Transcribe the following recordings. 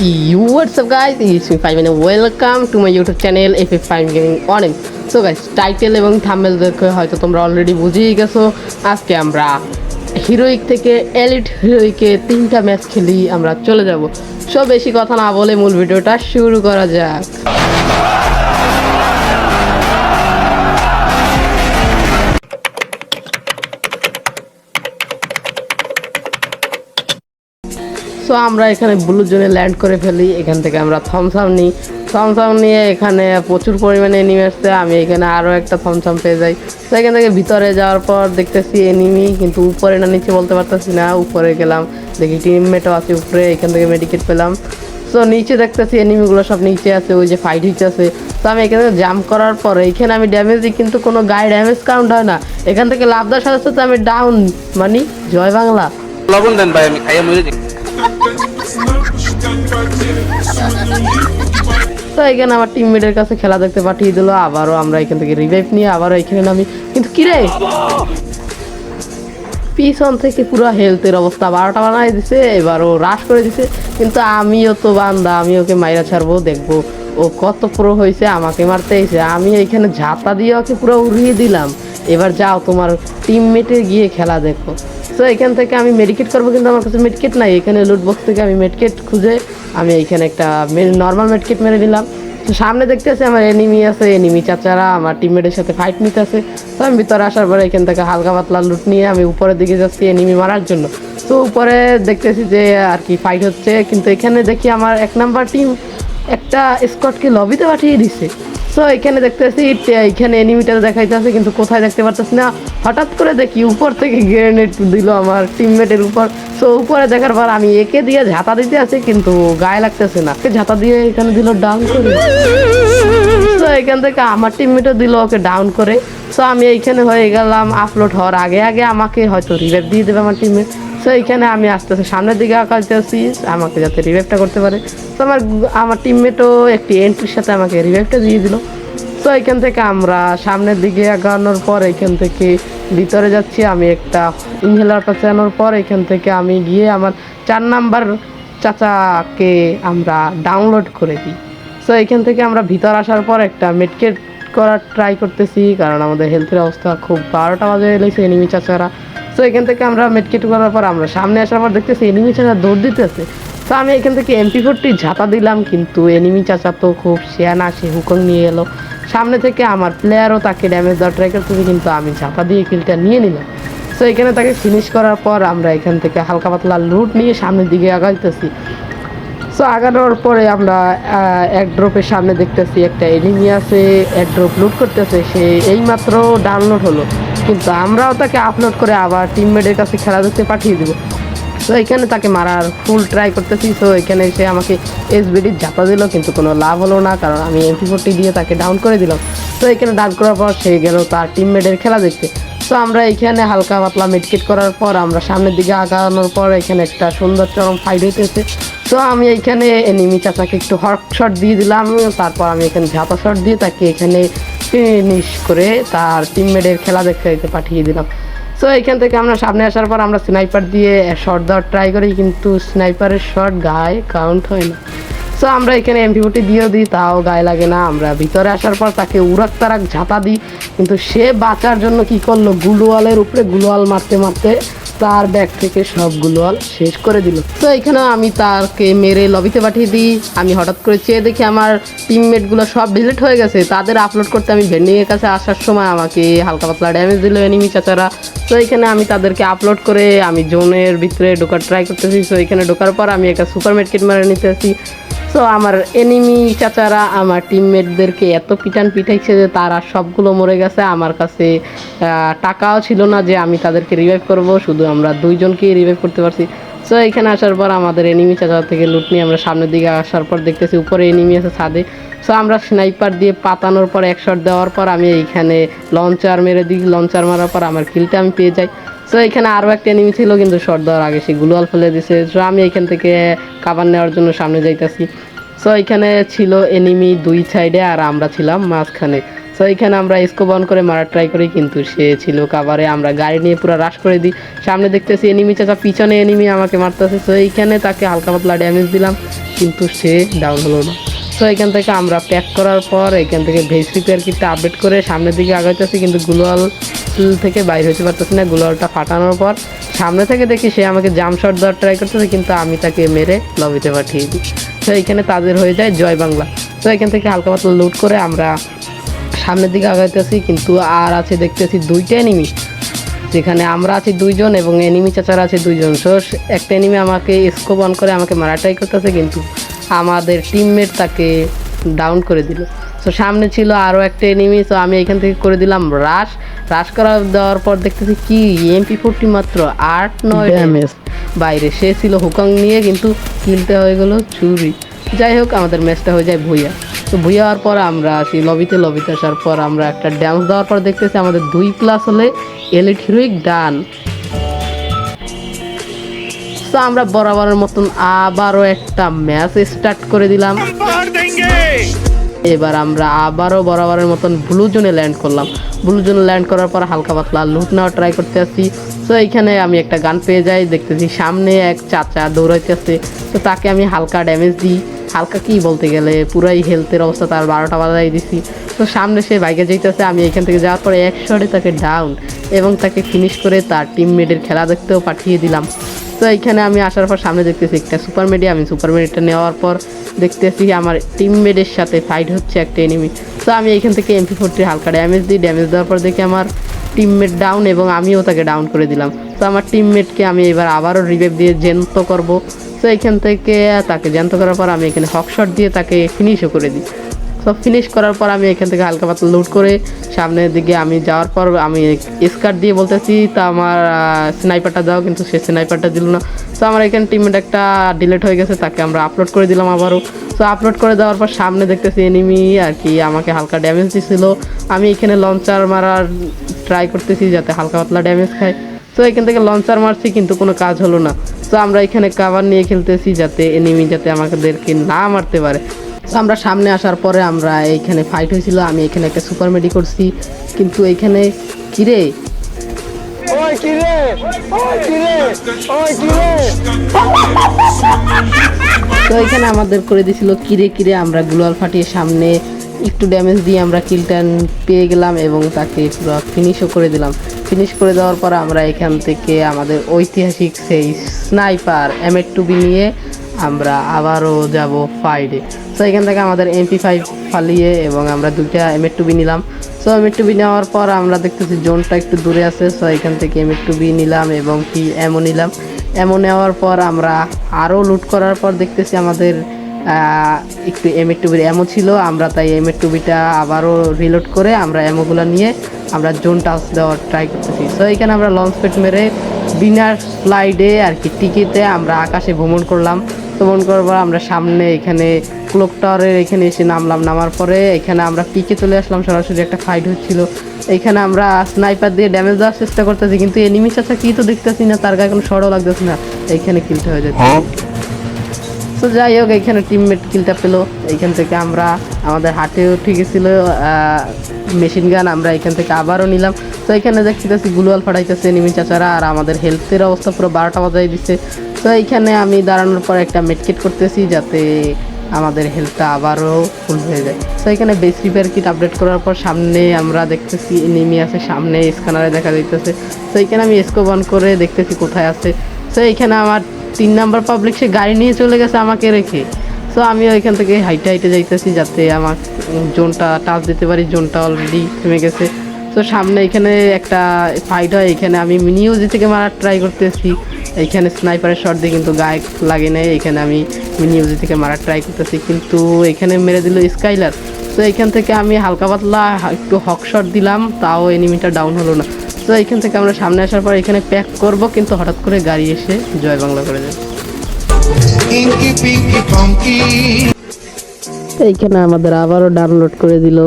What's up, guys? Five me 5 and welcome to my YouTube channel FF5 gaming অনেক so guys title এবং thumbnail দেখে হয়তো তোমরা already বুঝেই গেছো। আজকে আমরা হিরোইক থেকে এলিট হিরোইকে তিনটা ম্যাচ খেলি আমরা চলে যাব। সব বেশি কথা না বলে মূল ভিডিওটা শুরু করা যাক। সো আমরা এখানে ব্লু জোনে ল্যান্ড করে ফেলি। এখান থেকে আমরা থমসাম নিই। থমসাম নিয়ে এখানে প্রচুর পরিমাণে এনিমি আসছে। আমি এখানে আরও একটা থমসাম পেয়ে যাই। তো এখান থেকে ভিতরে যাওয়ার পর দেখতেছি এনিমি কিন্তু উপরে না নিচে বলতে পারতেছি না। উপরে গেলাম, দেখি টিমমেটও আছে উপরে, এখান থেকে মেডিকেট পেলাম। সো নিচে দেখতেছি এনিমিগুলো সব নিচে আছে, ওই যে ফাইট হচ্ছে তো আমি এখানে জাম্প করার পরে এখানে আমি ড্যামেজ দিই, কিন্তু কোনো গায়ে ড্যামেজ কাউন্ট হয় না। এখান থেকে লাভ দেওয়ার সাথে সাথে আমি ডাউন মানে জয় বাংলা। লবণ দেন ভাই, আমি খাইয়া তো এখানে আমার টিমমেটের কাছে খেলা দেখতে পাঠিয়ে দিল, আবারও আমরা এখান থেকে রিভাইভ নিয়ে আবারও এখানে নামি। কিন্তু কিরে পিছন থেকে পুরো হেলথের অবস্থা বারোটা বানাই দিছে এবারও রাশ করে দিছে। কিন্তু আমিও তো বান্দা, আমি ওকে মাইরা ছাড়বো, দেখব ও কত প্রো হয়েছে আমাকে মারতে এসে আমি এখানে ঝাপা দিয়ে ওকে পুরো উড়িয়ে দিলাম। এবার যাও তোমার টিমমেটে গিয়ে খেলা দেখো। তো এখান থেকে আমি মেডিকেট করব, কিন্তু আমার কাছে মেডকেট নাই। এখানে লুট বক্স থেকে আমি মেডকেট খুঁজে আমি এখানে একটা নর্মাল মেডকেট মেরে দিলাম। তো সামনে দেখতেছি আমার এনিমি আছে এনিমি চাচারা, আমার টিমমেটের সাথে ফাইট নিতেছে। তো আমি ভিতরে আসার পরে এখান থেকে হালকা পাতলা লুট নিয়ে আমি উপরের দিকে যাচ্ছি এনিমি মারার জন্য। তো উপরে দেখতেছি যে আর কি ফাইট হচ্ছে, কিন্তু এখানে দেখি আমার এক নাম্বার টিম একটা স্কটকে লবিতে পাঠিয়ে দিছে। সো এখানে দেখতেছি, এখানে এনিমিটার দেখাইতেছে কিন্তু কোথায় দেখতে পারতেছি না। হঠাৎ করে দেখি উপর থেকে গ্রেনেড দিল আমার টিমমেটের উপর। সো উপরে দেখার পর আমি একে দিয়ে ঝাঁতা দিতে আছি, কিন্তু গায়ে লাগতেছে না। ঝাঁতা দিয়ে এখানে দিল ডাউন করে। তো এখান থেকে আমার টিমমেটও দিল ওকে ডাউন করে। সো আমি এইখানে হয়ে গেলাম আপলোড হওয়ার আগে আগে আমাকে হয়তো রিভাইভ দিয়ে দেবে আমার টিমমেট সো এইখানে আমি আস্তে আস্তে সামনের দিকে আঁকাতে আসি আমাকে যাতে রিভাইভটা করতে পারে। তো আমার আমার টিমমেটও একটি এন্ট্রির সাথে আমাকে রিভাইভটা দিয়ে দিল। তো এখান থেকে আমরা সামনের দিকে আগানোর পর এখান থেকে ভিতরে যাচ্ছি, আমি একটা ইনহেলার পাচানোর পর এখান থেকে আমি গিয়ে আমার চার নাম্বার চাচাকে আমরা ডাউনলোড করে দিই। সো এখান থেকে আমরা ভিতর আসার পর একটা মেডকেট করার ট্রাই করতেছি, কারণ আমাদের হেলথের অবস্থা খুব বারোটা বাজে এলেছে এনিমি চাচারা। সো এখান থেকে আমরা মেডকেট করার পর আমরা সামনে আসার পর দেখতেছি এনিমি চাচা দৌড় দিতেছে। তো আমি এখান থেকে এমপি ফোরটি ঝাঁটা দিলাম, কিন্তু এনিমি চাচা তো খুব শেয়ানা সে হুকন নিয়ে এলো। সামনে থেকে আমার প্লেয়ারও তাকে ড্যামেজ দেওয়ার ট্রাই করতেছে, কিন্তু আমি ঝাঁটা দিয়ে কিলটা নিয়ে নিলাম। সো এখানে তাকে ফিনিশ করার পর আমরা এখান থেকে হালকা পাতলা লুট নিয়ে সামনের দিকে আগাইতেছি। সো আগানোর পরে আমরা এক ড্রপের সামনে দেখতেছি একটা এনিমি আছে, এক ড্রপ লুট করতেছে, সে এইমাত্র ডাউনলোড হলো। কিন্তু আমরাও তাকে আপলোড করে আবার টিমমেটের কাছে খেলা দেখতে পাঠিয়ে দেবো। তো এখানে তাকে মারার ফুল ট্রাই করতেছি। তো এখানে সে আমাকে এসবিডির ঝাপা দিল, কিন্তু কোনো লাভ হলো না, কারণ আমি এমপি ফোরটি দিয়ে তাকে ডাউন করে দিলাম। তো এখানে ডাউন করার পর সে গেল তার টিমমেটের খেলা দেখতে। তো আমরা এখানে হালকা পাতলা মেডকেট করার পর আমরা সামনের দিকে আগানোর পর এখানে একটা সুন্দর চরম ফাইট হইতেছে। তো আমি এইখানে এনিমি চাচাকে একটু হট শট দিয়ে দিলাম, তারপর আমি এখানে ঝাপা শট দিয়ে তাকে এখানে ফিনিশ করে তার টিমমেটের খেলা দেখতে পাঠিয়ে দিলাম। সো এখান থেকে আমরা সামনে আসার পর আমরা স্নাইপার দিয়ে শট দেওয়ার ট্রাই করি, কিন্তু স্নাইপারের শট গায়ে কাউন্ট হয় না। সো আমরা এখানে এমপি ফোর্টি দিয়েও দিই, তাও গায়ে লাগে না। আমরা ভিতরে আসার পর তাকে উড়াক তারাক ঝাঁটা দিই। কিন্তু সে বাঁচার জন্য কি করল? গুলোয়ালের উপরে গুলোয়াল মারতে মারতে তার ব্যাগ থেকে সব গুলোয়াল শেষ করে দিল। তো এখানে আমি তাকে মেরে লবিতে পাঠিয়ে দিই। আমি হঠাৎ করে চেয়ে দেখি আমার টিমমেটগুলো সব ডিলিট হয়ে গেছে। তাদের আপলোড করতে আমি ভেন্ডিংয়ের কাছে আসার সময় আমাকে হালকা পাতলা ড্যামেজ দিল এনিমি চাচারা। তো, এখানে আমি তাদেরকে আপলোড করে আমি জোনের ভিতরে ঢোকার ট্রাই করতেছি। তো, এখানে ঢোকার পর আমি একটা সুপার মেডকিট মারে নিতেছি। সো আমার এনিমি চাচারা, আমার টিমমেটদেরকে এত পিটান পিটাইছে যে তারা সবগুলো মরে গেছে। আমার কাছে টাকাও ছিল না যে আমি তাদেরকে রিভাইভ করব, শুধু আমরা দুইজনকেই রিভাইভ করতে পারছি। সো এখানে আসার পর আমাদের এনিমি চাচা থেকে লুট নিয়ে আমরা সামনের দিকে আসার পর দেখতেছি উপরে এনিমি আছে ছাদে। সো আমরা স্নাইপার দিয়ে পাতানোর পর এক দেওয়ার পর আমি এইখানে লঞ্চার মেরে দিই। লঞ্চার মারার পর আমার কিলটা আমি পেয়ে যাই। সো এখানে আরও একটা এনিমি ছিল কিন্তু শট দেওয়ার আগে, সে গুলোয়াল ফেলে দিছে। সো আমি এখান থেকে কাবার নেওয়ার জন্য সামনে যাইতেছি। সো এখানে ছিল এনিমি দুই সাইডে আর আমরা ছিলাম মাঝখানে। সো এখানে আমরা স্কোপ অন করে মারার ট্রাই করি, কিন্তু সে ছিল কাভারে আমরা গাড়ি নিয়ে পুরো রাশ করে দিই। সামনে দেখতেছি এনিমি চাচা, পিছনে এনিমি আমাকে মারতেছে। তো এইখানে তাকে হালকা পাতলা ড্যামেজ দিলাম, কিন্তু সে ডাউন হলো না। তো এখান থেকে আমরা প্যাক করার পর এখান থেকে ভেজ রিপেয়ার কিটটা আপডেট করে সামনের দিকে আগাইতেছি, কিন্তু গ্লোয়াল থেকে বাইরে হতে পারতেছি না গ্লোয়ালটা ফাটানোর পর সামনে থেকে দেখি সে আমাকে জাম শট দেওয়ার ট্রাই করতেছে, কিন্তু আমি তাকে মেরে লবিতে পাঠিয়ে দিই। তো এখানে তাদের হয়ে যায় জয় বাংলা। তো এখান থেকে হালকা পাতলা লুট করে আমরা সামনের দিকে আগাইতেছি, কিন্তু আর আছে দেখতেছি দুইটা এনিমি যেখানে আমরা আছি দুইজন এবং এনিমি চাচারা আছে দুইজন। সো একটা এনিমি আমাকে স্কোপ অন করে আমাকে মারা ট্রাই করতেছে, কিন্তু আমাদের টিমমেট তাকে ডাউন করে দিল। তো সামনে ছিল আরও একটা এনিমি তো আমি এখান থেকে করে দিলাম রাশ রাশ করা দেওয়ার পর দেখতেছি কি এমপি ফোরটি মাত্র আট নয় ড্যামেজ বাইরে। সে ছিল হুকং নিয়ে কিন্তু কিলতে হয়ে গেল চুরি। যাই হোক আমাদের ম্যাচটা হয়ে যায় ভুইয়া। তো ভুইয়া হওয়ার পর আমরা আসি লবিতে লবিতে আসার পর আমরা একটা ড্যান্স দেওয়ার পর দেখতেছি আমাদের দুই প্লাস হলে এলিট হিরোইক ডান তো আমরা বরাবরের মতন আবারও একটা ম্যাচ স্টার্ট করে দিলাম। এবার আমরা আবারও বরাবরের মতন ব্লু জোনে ল্যান্ড করলাম। ব্লু জোনে ল্যান্ড করার পর হালকা পাতলা লুট নেওয়ার ট্রাই করতে আসছি। তো এইখানে আমি একটা গান পেয়ে যাই, দেখতেছি সামনে এক চাচা দৌড়াইতেছে। তো তাকে আমি হালকা ড্যামেজ দিই। হালকা কি বলতে গেলে, পুরাই হেলথের অবস্থা, তার বারোটা বাজাই দিছি। তো সামনে সে বাইকে যেতেছে আমি এখান থেকে যাওয়ার পরে এক শটে তাকে ডাউন এবং তাকে ফিনিশ করে তার টিমমেটের খেলা দেখতেও পাঠিয়ে দিলাম। তো এইখানে আমি আসার পর সামনে দেখতেছি একটা সুপার মেডি আমি সুপার মেডিটা নেওয়ার পর দেখতেছি আমার টিমমেটের সাথে ফাইট হচ্ছে একটা এনিমি তো আমি এইখান থেকে এমপি ফোরটি হালকা ড্যামেজ দিই ড্যামেজ দেওয়ার পর দেখি আমার টিমমেট ডাউন এবং আমিও তাকে ডাউন করে দিলাম। তো আমার টিমমেটকে আমি এবার আবারও রিভাইভ দিয়ে জ্যান্ত করব। তো এইখান থেকে তাকে জ্যান্ত করার পর আমি এখানে হকশট দিয়ে তাকে ফিনিশও করে দিই। সব ফিনিশ করার পর আমি এখান থেকে হালকা পাতলা লুট করে সামনের দিকে আমি যাওয়ার পর আমি স্কার দিয়ে বলতেছি, তা আমার স্নাইপারটা দাও, কিন্তু সে স্নাইপারটা দিল না। তো আমার এখানে টিমমেট একটা ডিলেট হয়ে গেছে, তাকে আমরা আপলোড করে দিলাম আবারও। তো আপলোড করে দেওয়ার পর সামনে দেখতেছি এনিমি আর কি আমাকে হালকা ড্যামেজ দিছিল। আমি এখানে লঞ্চার মারার ট্রাই করতেছি যাতে হালকা পাতলা ড্যামেজ খায়। তো এখান থেকে লঞ্চার মারছি, কিন্তু কোনো কাজ হলো না। তো আমরা এখানে কাভার নিয়ে খেলতেছি যাতে এনিমি যাতে আমাদেরকে না মারতে পারে। তো আমরা সামনে আসার পরে আমরা এইখানে ফাইট হয়েছিল। আমি এখানে একটা সুপার মেডি করছি। কিন্তু এইখানে কিরে তো এখানে আমাদের করে দিয়েছিল কিরে কিরে, আমরা গ্লোয়াল ফাটিয়ে সামনে একটু ড্যামেজ দিয়ে আমরা কিলটা পেয়ে গেলাম এবং তাকে পুরো ফিনিশও করে দিলাম। ফিনিশ করে দেওয়ার পর আমরা এখান থেকে আমাদের ঐতিহাসিক সেই স্নাইপার এম টুবি নিয়ে আমরা আবারও যাব ফাইডে তো এখান থেকে আমাদের এমপি ফাইভ ফালিয়ে এবং আমরা দুইটা এম টুবি নিলাম। সো এম এর টুবি নেওয়ার পর আমরা দেখতেছি জোনটা একটু দূরে আছে। সো এখান থেকে এম এর টুবি নিলাম এবং কি এমও নিলাম। এমন নেওয়ার পর আমরা আরও লুট করার পর দেখতেছি আমাদের একটু এম এর টুবির এমও ছিল। আমরা তাই এম এর টুবিটা আবারও রিলোড করে আমরা এমোগুলো নিয়ে আমরা জোন টাচ দেওয়ার ট্রাই করতেছি। তো এখানে আমরা লঞ্চ পেট মেরে বিনার স্লাইডে আর কি টিকিতে আমরা আকাশে ভ্রমণ করলাম। করার পর আমরা সামনে এখানে ক্লোক টাওয়ারের এখানে এসে নামলাম। নামার পরে এখানে আমরা পিকে চলে আসলাম সরাসরি একটা ফাইট হচ্ছিল। এইখানে আমরা স্নাইপার দিয়ে ড্যামেজ দেওয়ার চেষ্টা করতেছি কিন্তু এনিমি চাচা কি তো দেখতেছি না তার গায়ে কোনো সরও লাগতেছে না। এইখানে কিলতে হয়ে যাচ্ছে। তো যাই হোক এখানে টিমমেট কিলটা পেল। এইখান থেকে আমরা আমাদের হাটেও ঠিক ছিল মেশিন গান আমরা এখান থেকে আবারও নিলাম। তো এখানে দেখতেছি গুলওয়াল ফাটাইতেছে নিমি চাচারা আর আমাদের হেলথের অবস্থা পুরো বারোটা বাজাই দিচ্ছে তো এইখানে আমি দাঁড়ানোর পর একটা মেডকিট করতেছি যাতে আমাদের হেলথটা আবারও ফুল হয়ে যায়। তো এখানে বেস রিপেয়ার কিট আপডেট করার পর সামনে আমরা দেখতেছি নেমে আছে, সামনে স্ক্যানারে দেখা যাইতেছে। তো এখানে আমি স্কোপ অন করে দেখতেছি কোথায় আছে। তো এখানে আমার তিন নাম্বার পাবলিক সে গাড়ি নিয়ে চলে গেছে আমাকে রেখে। সো আমি ওইখান থেকে হাইটে হাইটে যাইতেছি যাতে আমার জোনটা টাচ দিতে পারি, জোনটা অলরেডি থেমে গেছে। তো সামনে এখানে একটা ফাইট হয়, এখানে আমি মিনি ইউজি থেকে মারার ট্রাই করতেছি। এইখানে স্নাইপারের শট দিয়ে কিন্তু গায়ে লাগে নাই এখানে আমি ইউজি থেকে মারার ট্রাই করতেছি কিন্তু এখানে মেরে দিল স্কাইলার তো এইখান থেকে আমি হালকা পাতলা একটু হক শট দিলাম তাও এনিমিটা ডাউন হলো না। তো এইখান থেকে আমরা সামনে আসার পর এখানে প্যাক করব কিন্তু হঠাৎ করে গাড়ি এসে জয় বাংলা করে Funky. এইখানে আমাদের আবারও ডাউনলোড করে দিল।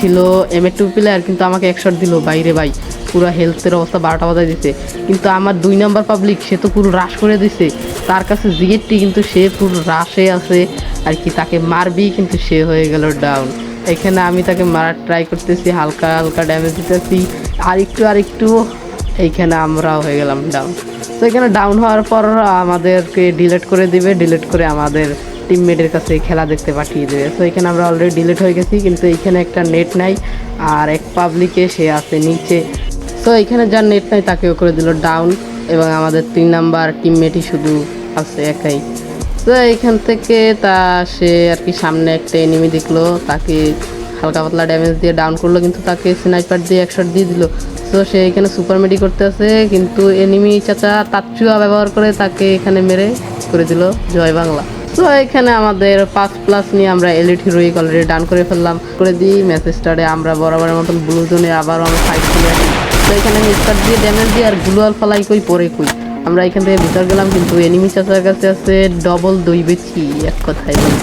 ছিল এম এ টু প্লেয়ার কিন্তু আমাকে এক শট দিল বাইরে ভাই। পুরো হেলথের অবস্থা বারোটা বাজায় দিছে। কিন্তু আমার দুই নাম্বার পাবলিক সে তো পুরো রাশ করে দিছে। তার কাছে জিগেটটি কিন্তু সে পুরো রাশে আছে। আর কি, তাকে মারবি কিন্তু সে হয়ে গেল ডাউন এখানে আমি তাকে মারার ট্রাই করতেছি, হালকা হালকা ড্যামেজ দিতেছি। আর একটু আর একটু, এইখানে আমরাও হয়ে গেলাম ডাউন তো এখানে ডাউন হওয়ার পর আমাদেরকে ডিলেট করে দিবে। ডিলেট করে আমাদের টিমমেটের কাছে খেলা দেখতে পাঠিয়ে দেবে। তো এখানে আমরা অলরেডি ডিলেট হয়ে গেছি, কিন্তু এখানে একটা নেট নাই। আর এক পাবলিকে সে আছে নিচে। তো এখানে যার নেট নাই তাকেও করে দিল ডাউন এবং আমাদের তিন নাম্বার টিমমেটই শুধু আছে একাই। তো এইখান থেকে তা সে আর কি সামনে একটা এনিমি দেখল, তাকে হালকা পাতলা ড্যামেজ দিয়ে ডাউন করল, কিন্তু তাকে স্নাইপার দিয়ে একশট দিয়ে দিল। তো সে এখানে সুপার মেডি করতে আছে, কিন্তু এনিমি চাচা তাচ্চুয়া ব্যবহার করে তাকে এখানে মেরে করে দিল জয় বাংলা। তো এখানে আমাদের পাঁচ প্লাস নিয়ে আমরা এলিট হিরোইক অলরেডি ডান করে ফেললাম। করে দিই ম্যাচ স্টার্টে আমরা বরাবরের মতন ব্লু জোনে আবারও আমরা ফাইট করে তো এখানে আমি স্টার দিয়ে ড্যামেজ দিই আর গ্লুয়াল ফালাই কই, পরে কই। আমরা এখান থেকে ভিতর গেলাম, কিন্তু এনিমি চাচার কাছে আছে ডবল দই বেছি এক কথায় গেলে।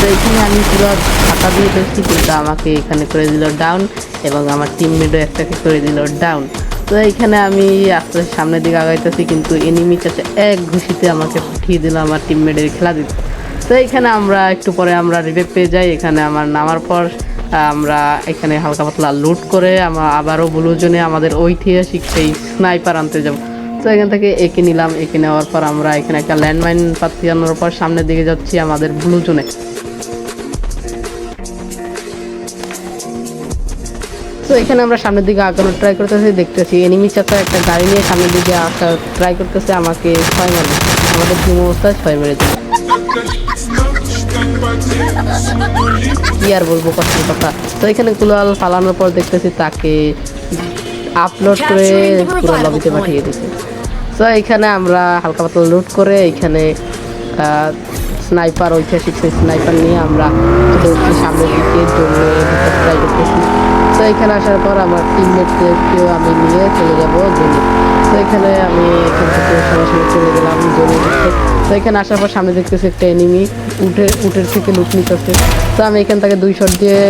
তো এখানে আমি পুরো ফাঁকা দিয়ে ফেলছি কিন্তু আমাকে এখানে করে দিল ডাউন এবং আমার টিমমেটও একটাকে করে দিল ডাউন তো এইখানে আমি আস্তে সামনের দিকে আগাইতেছি, কিন্তু এনিমি চাচা এক ঘুষিতে আমাকে পাঠিয়ে দিল আমার টিমমেটের খেলা দিতে। তো এইখানে আমরা একটু পরে আমরা রিভেভ পেয়ে যাই, এখানে আমার নামার পর আমরা এখানে হালকা পাতলা লুট করে আমরা আবারও ব্লু জোনে আমাদের ঐতিহাসিক সেই স্নাইপার আনতে যাব। তো এখান থেকে এঁকে নিলাম, এঁকে নেওয়ার পর আমরা এখানে একটা ল্যান্ডমাইন পাচ্ছি আনার পর সামনের দিকে যাচ্ছি আমাদের ব্লু জোনে তো এখানে আমরা সামনের দিকে আগানোর ট্রাই করতেছি, দেখতেছি এনিমি চাচা একটা গাড়ি নিয়ে সামনের দিকে আসার ট্রাই করতেছে, আমাকে ছয় মারবে আমাদের ঘুম অবস্থায় ছয় মেরে দিল কি আর বলব কষ্টের কথা? তো এখানে কুলাল ফালানোর পর দেখতেছি তাকে আপলোড করে পুরো লবিতে পাঠিয়ে দিছে। তো এখানে আমরা হালকা পাতলা লুট করে এখানে স্নাইপার, ঐতিহাসিক সেই স্নাইপার নিয়ে আমরা সামনের দিকে ট্রাই করতেছি তো এখানে আসার পর আমার টিমমেটদেরকেও আমি নিয়ে চলে যাব জমি তো এখানে আমি এখান থেকে সরাসরি চলে গেলাম জমি তো এখানে আসার পর সামনে দেখতেছি একটা এনিমি উঠে উঠের থেকে লুট নিতেছে। তো আমি এখান থেকে দুই শট দিয়ে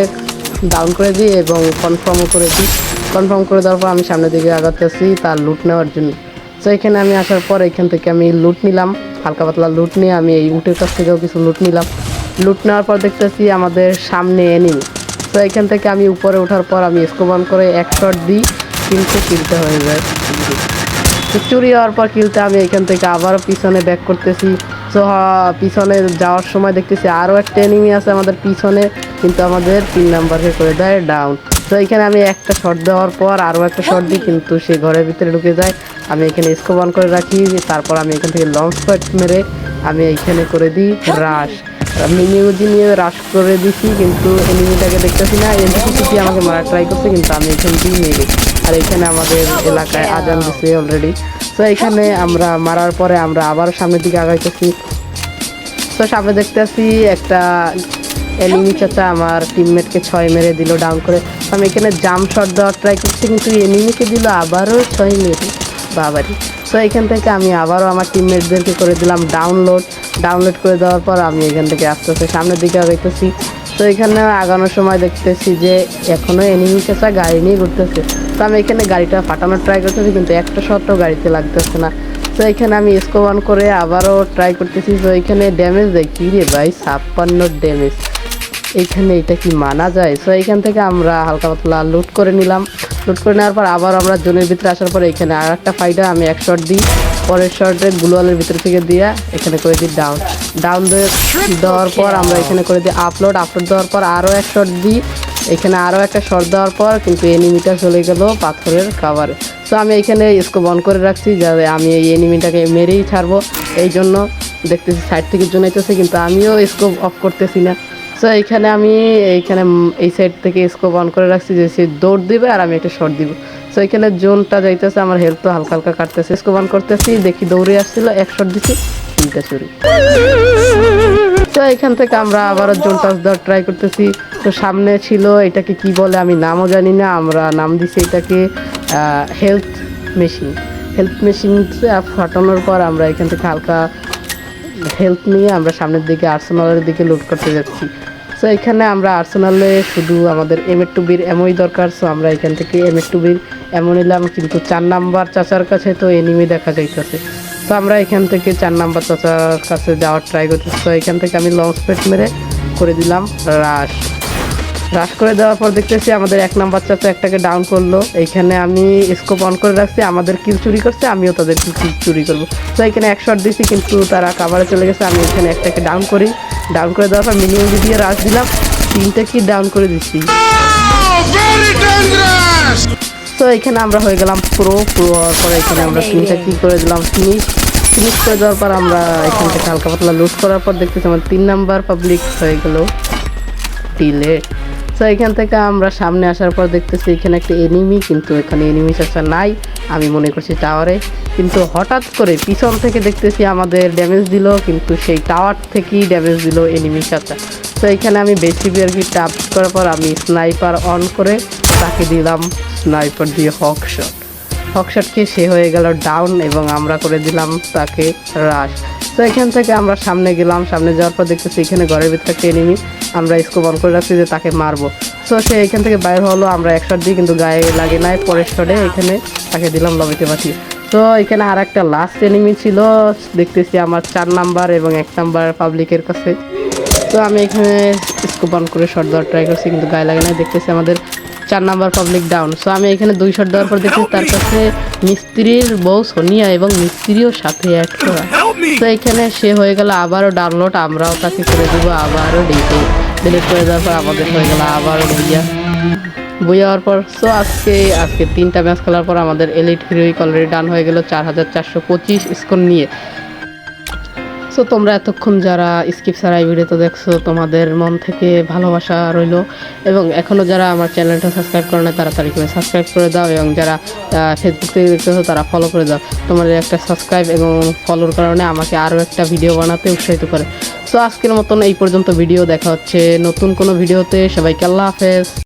ডাউন করে দিই এবং কনফার্মও করে দিই। কনফার্ম করে দেওয়ার পর আমি সামনের দিকে আগাতেছি তার লুট নেওয়ার জন্য। তো এখানে আমি আসার পর এখান থেকে আমি লুট নিলাম, হালকা পাতলা লুট নিয়ে আমি এই উটের কাছ থেকেও কিছু লুট নিলাম। লুট নেওয়ার পর দেখতেছি আমাদের সামনে এনিমি তো এখান থেকে আমি উপরে ওঠার পর আমি স্কোবান করে এক শট দিই কিন্তু কিলতে হয়ে যায়। চুরি হওয়ার পর কিলতে আমি এখান থেকে আবারও পিছনে ব্যাক করতেছি। তো পিছনে যাওয়ার সময় দেখতেছি আরও একটা এনিমি আছে আমাদের পিছনে। কিন্তু আমাদের তিন নাম্বারকে করে দেয় ডাউন তো এখানে আমি একটা শট দেওয়ার পর আরও একটা শট দিই, কিন্তু সে ঘরের ভিতরে ঢুকে যায়। আমি এখানে স্কোপ অন করে রাখি, তারপর আমি এখান থেকে লং স্পট মেরে আমি এইখানে করে দিই রাশ আমি নিউজি নিয়ে রাশ করে দিছি, কিন্তু এনিমিটাকে দেখতেছি না। এনটিসিটি আমাকে মারা ট্রাই করছে, কিন্তু আমি এখান দিয়ে গেছি আর এখানে আমাদের এলাকায় আজান দিছে অলরেডি তো এখানে আমরা মারার পরে আমরা আবার সামনের দিকে আগাইতেছি। তো সামনে দেখতেছি একটা এনিমি চাচা আমার টিমমেটকে ছয় মেরে দিল ডাউন করে। আমি এখানে জাম শট দেওয়ার ট্রাই করছি, কিন্তু এনিমিকে দিল আবারও ছয় মেরে। বাবারি। তো এখান থেকে আমি আবারও আমার টিমমেটদেরকে করে দিলাম ডাউনলোড ডাউনলোড করে দেওয়ার পর আমি এখান থেকে আস্তে আস্তে সামনের দিকে দেখতেছি তো এখানে আগানোর সময় দেখতেছি যে এখনও এনিমি চাচা গাড়ি নিয়ে ঘুরতেছে। তো আমি এখানে গাড়িটা ফাটানোর ট্রাই করতেছি, কিন্তু একটা শটও গাড়িতে লাগতেছে না। তো এখানে আমি স্কোপ অন করে আবারও ট্রাই করতেছি। তো এখানে ড্যামেজ দেয় কী রে ভাই, ছাপ্পান্ন ড্যামেজ এইখানে এটা কি মানা যায়? সো এইখান থেকে আমরা হালকা পাতলা লুট করে নিলাম। লুট করে নেওয়ার পর আবার আমরা জোনের ভিতরে আসার পর এখানে আর একটা ফাইটা আমি এক শট দিই। পরের শটে গ্লোয়ালের ভিতর থেকে দিয়ে এখানে করে দিই ডাউন ডাউন দেওয়ার পর আমরা এখানে করে দিই আপলোড আপলোড দেওয়ার পর আরও এক শট দিই। এখানে আরও একটা শট দেওয়ার পর কিন্তু এনিমিটা চলে গেল পাথরের কাভারে সো আমি এখানে স্কোপ অন করে রাখছি যাতে আমি এই এনিমিটাকে মেরেই ছাড়বো। এই জন্য দেখতেছি সাইড থেকে জোনাইতেছে কিন্তু আমিও স্কোপ অফ করতেছি না। তো এইখানে আমি এইখানে এই সাইড থেকে স্কোপ অন করে রাখছি যে সে দৌড় দিবে আর আমি একটা শট দিব। তো এখানে জোনটা যাইতেছে, আমার হেলথ তো হালকা হালকা কাটতেছে। স্কোপ অন করতেছি, দেখি দৌড়ে আসছিল, এক শট দিছি তিনটা চুরি। তো এখান থেকে আমরা আবারও জোন টাচ দেওয়ার ট্রাই করতেছি। তো সামনে ছিল, এটাকে কি বলে আমি নামও জানি না, আমরা নাম দিছি এটাকে হেলথ মেশিন হেলথ মেশিন ফাটানোর পর আমরা এখান থেকে হালকা হেলথ নিয়ে আমরা সামনের দিকে আর্সেনালের দিকে লুট করতে যাচ্ছি। সো এখানে আমরা আর্সেনালে শুধু আমাদের এম এর টু বির এমই দরকার। সো আমরা এখান থেকে এম এর টু বির এমন নিলাম, কিন্তু চার নাম্বার চাচার কাছে তো এনিমি দেখা যাইতেছে। তো আমরা এখান থেকে চার নাম্বার চাচার কাছে যাওয়ার ট্রাই করতেছি তো এখান থেকে আমি লং স্পেড মেরে করে দিলাম রাশ রাশ করে দেওয়ার পর দেখতেছি আমাদের এক নাম্বার চাচা একটাকে ডাউন করল। এইখানে আমি স্কোপ অন করে রাখছি, আমাদের কিল চুরি করছে, আমিও তাদের কিল চুরি করব। তো এখানে এক শট দিছি, কিন্তু তারা কাভারে চলে গেছে, আমি এখানে একটাকে ডাউন করি। ডাউন করে দেওয়ার পর মিনিমাম দিয়ে রাশ দিলাম তিনটা কি ডাউন করে দিচ্ছি। তো এখানে আমরা হয়ে গেলাম প্রো প্রো হওয়ার পর এখানে আমরা তিনটা কি করে দিলাম। ফিনিশ ফিনিশ করে দেওয়ার পর আমরা এখান থেকে হালকা পাতলা লুট করার পর দেখতেছি আমার তিন নাম্বার পাবলিক হয়ে গেল। ডিলে তো এখান থেকে আমরা সামনে আসার পর দেখতেছি এখানে একটা এনিমি কিন্তু এখানে এনিমি চাষা নাই। আমি মনে করছি টাওয়ারে কিন্তু হঠাৎ করে পিছন থেকে দেখতেছি আমাদের ড্যামেজ দিল, কিন্তু সেই টাওয়ার থেকেই ড্যামেজ দিল এনিমি চাচা। তো এখানে আমি বেশি আর কি টাপ করার পর আমি স্নাইপার অন করে তাকে দিলাম। স্নাইপার দিয়ে হক শট হক হকশটকে সে হয়ে গেল ডাউন এবং আমরা করে দিলাম তাকে রাশ তো এখান থেকে আমরা সামনে গেলাম, সামনে যাওয়ার পর দেখতেছি এখানে ঘরের ভিতরে একটা এনিমি আমরা স্কোপ অন করে রাখছি যে তাকে মারবো। তো সে এখান থেকে বাইর হলো, আমরা এক শট দিই, কিন্তু গায়ে লাগে নাই, পরের শটে এখানে তাকে দিলাম লবিতে পাঠিয়ে। তো এখানে আর একটা লাস্ট এনিমি ছিল, দেখতেছি আমার চার নাম্বার এবং এক নাম্বার পাবলিকের কাছে। তো আমি এখানে স্কোপ অন করে শট দেওয়ার ট্রাই করছি, কিন্তু গায়ে লাগে নাই, দেখতেছি আমাদের চার নাম্বার পাবলিক ডাউন সো আমি এখানে দুই শট দেওয়ার পর দেখছি তার কাছে মিস্ত্রির বউ সোনিয়া এবং মিস্ত্রিও সাথে করা তো এখানে সে হয়ে গেল, আবারও ডাউনলোড আমরাও তাকে করে দেবো, আবারও ডিটে ডিলিট করে দেওয়ার পর আমাদের হয়ে গেল, আবারও বইয়া বই হওয়ার পর সো আজকে আজকে তিনটা ম্যাচ খেলার পর আমাদের এলিট হিরোইক অলরেডি ডান হয়ে গেল, চার হাজার চারশো পঁচিশ স্কোর নিয়ে। সো তোমরা এতক্ষণ যারা স্কিপ এই ভিডিওতে দেখছ, তোমাদের মন থেকে ভালোবাসা রইল। এবং এখনও যারা আমার চ্যানেলটা সাবস্ক্রাইব করে না তাড়াতাড়ি করে সাবস্ক্রাইব করে দাও এবং যারা ফেসবুক থেকে দেখতেছো তারা ফলো করে দাও। তোমাদের একটা সাবস্ক্রাইব এবং ফলোর কারণে আমাকে আরও একটা ভিডিও বানাতে উৎসাহিত করে। সো আজকের মতন এই পর্যন্ত ভিডিও দেখা হচ্ছে। নতুন কোনো ভিডিওতে সবাইকে আল্লাহ হাফেজ।